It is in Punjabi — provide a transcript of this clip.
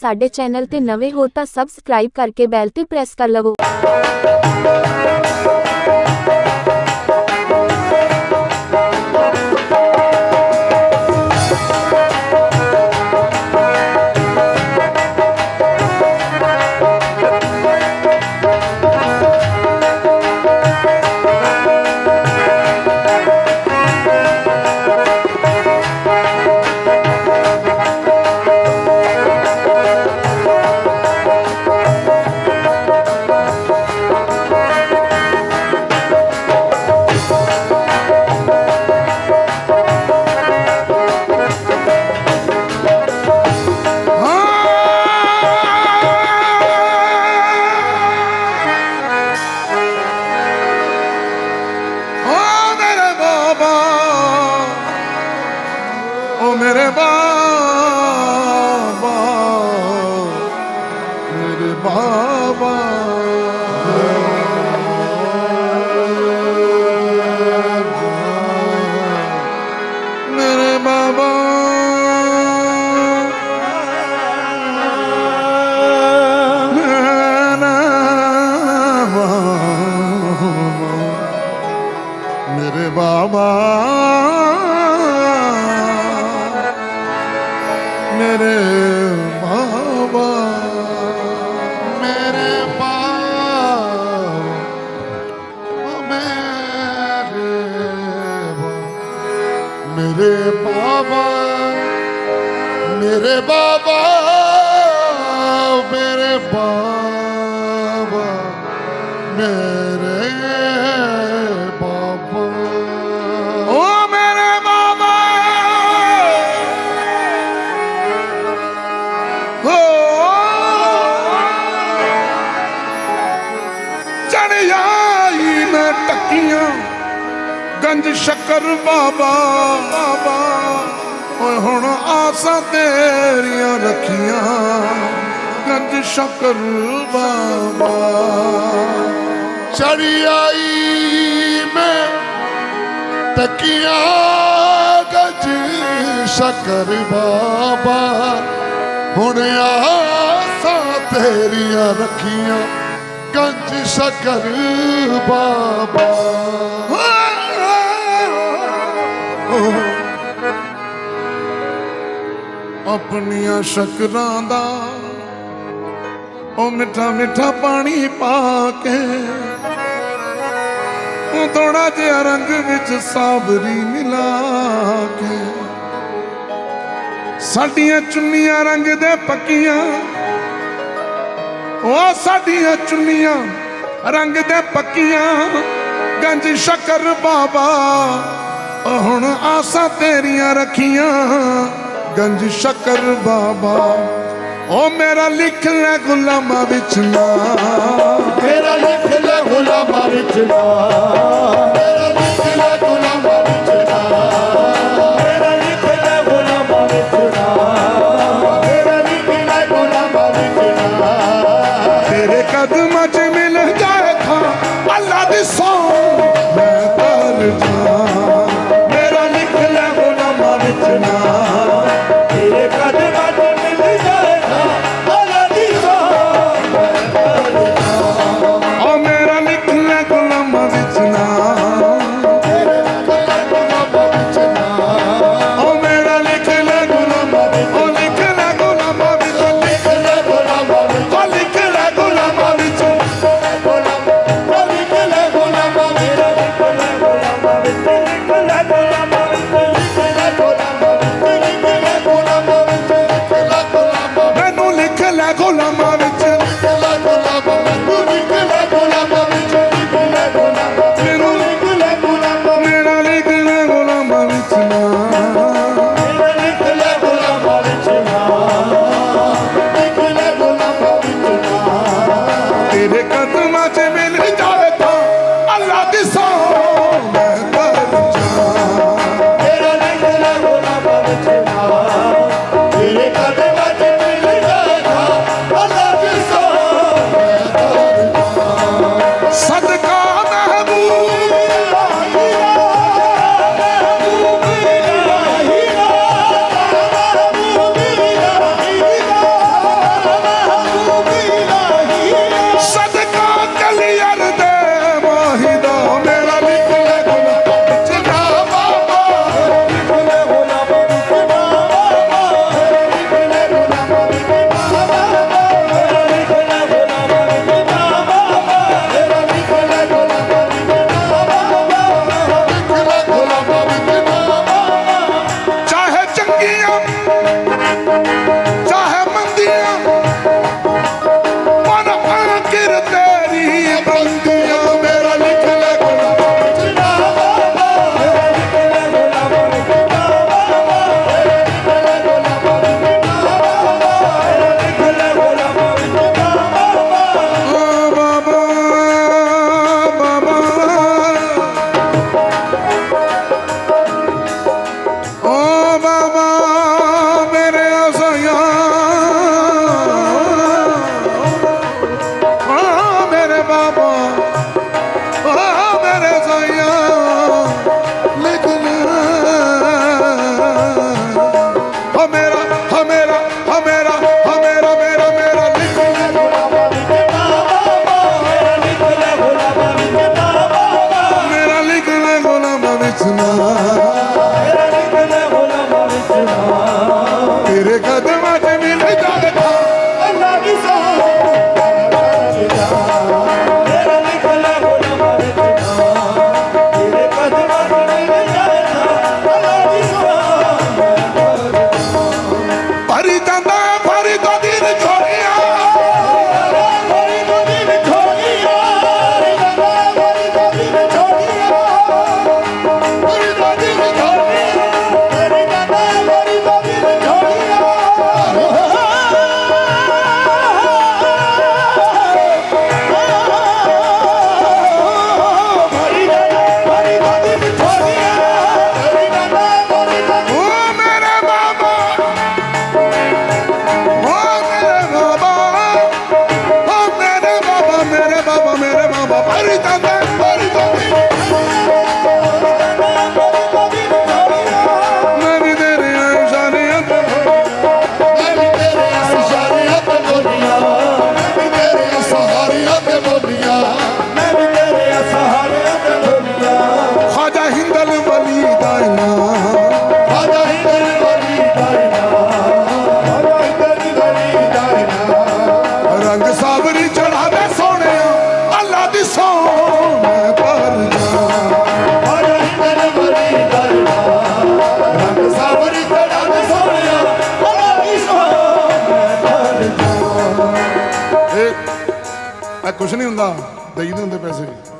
ਸਾਡੇ ਚੈਨਲ ਤੇ ਨਵੇਂ ਹੋ ਤਾਂ ਸਬਸਕ੍ਰਾਈਬ ਕਰਕੇ ਬੈਲ ਤੇ ਪ੍ਰੈਸ ਕਰ ਲਵੋ। বাবা ਬਾਬਾ, ਮੇਰੇ ਬਾਬਾ। ਓ ਮੇਰੇ ਬਾਬਾ। ਓ। ਚੜਿਆਈ ਆਈ ਮੈਂ ਟੱਕੀਆਂ, ਗੰਜ ਸ਼ੱਕਰ ਬਾਬਾ ਬਾਬਾ। ਓਏ ਹੁਣ ਆਸਾਂ ਤੇਰੀਆਂ ਰੱਖੀਆਂ। ਗੰਜ ਸ਼ੱਕਰ ਬਾਬਾ। ਚੜੀ ਆਈ ਮੈਂ ਤਕੀਆਂ ਗਜ ਸ਼ੱਕਰ ਬਾਬਾ। ਹੁਣ ਆਸਾਂ ਤੇਰੀਆਂ ਰੱਖੀਆਂ ਗੰਜ ਸ਼ੱਕਰ ਬਾਬਾ। ਆਪਣੀਆਂ ਸ਼ਕਰਾਂ ਦਾ ਉਹ ਮਿੱਠਾ ਮਿੱਠਾ ਪਾਣੀ ਪਾ ਕੇ ਉਹ ਥੋੜਾ ਜਿਹਾ ਰੰਗ ਵਿੱਚ ਸਾਬਰੀ ਮਿਲਾ ਕੇ। ਸਾਡੀਆਂ ਚੁੰਨੀਆਂ ਰੰਗ ਦੇ ਪੱਕੀਆਂ। ਉਹ ਸਾਡੀਆਂ ਚੁੰਨੀਆਂ ਰੰਗ ਦੇ ਪੱਕੀਆਂ। ਗੰਜ ਸ਼ਕਰ ਬਾਬਾ, ਉਹ ਹੁਣ ਆਸਾਂ ਤੇਰੀਆਂ ਰੱਖੀਆਂ। ਗੰਜ ਸ਼ਕਰ ਬਾਬਾ। ਉਹ ਮੇਰਾ ਲਿਖ ਲੈ ਗੁਲਾਮਾਂ ਵਿੱਚ ਨਾ। ਮੇਰਾ ਲਿਖ ਲੈ ਗੁਲਾਮਾਂ ਵਿੱਚ ਨਾ। ਮੇਰਾ ਲਿਖ ਲੈ ਗੁਲਾਮਾਂ ਵਿੱਚ ਨਾ। ਮੇਰਾ ਲਿਖ ਲੈ ਗੁਲਾਮਾਂ ਵਿੱਚ ਨਾ। ਮੇਰਾ ਲਿਖ ਲੈ ਗੁਲਾਮਾਂ ਵਿੱਚ ਨਾ। ਤੇਰੇ ਕਦਮਾਂ মাঝে ਸੋਹਣਾ ਕੁਛ ਨਹੀਂ ਹੁੰਦਾ ਦੇਈ ਦੇ ਹੁੰਦੇ ਪੈਸੇ।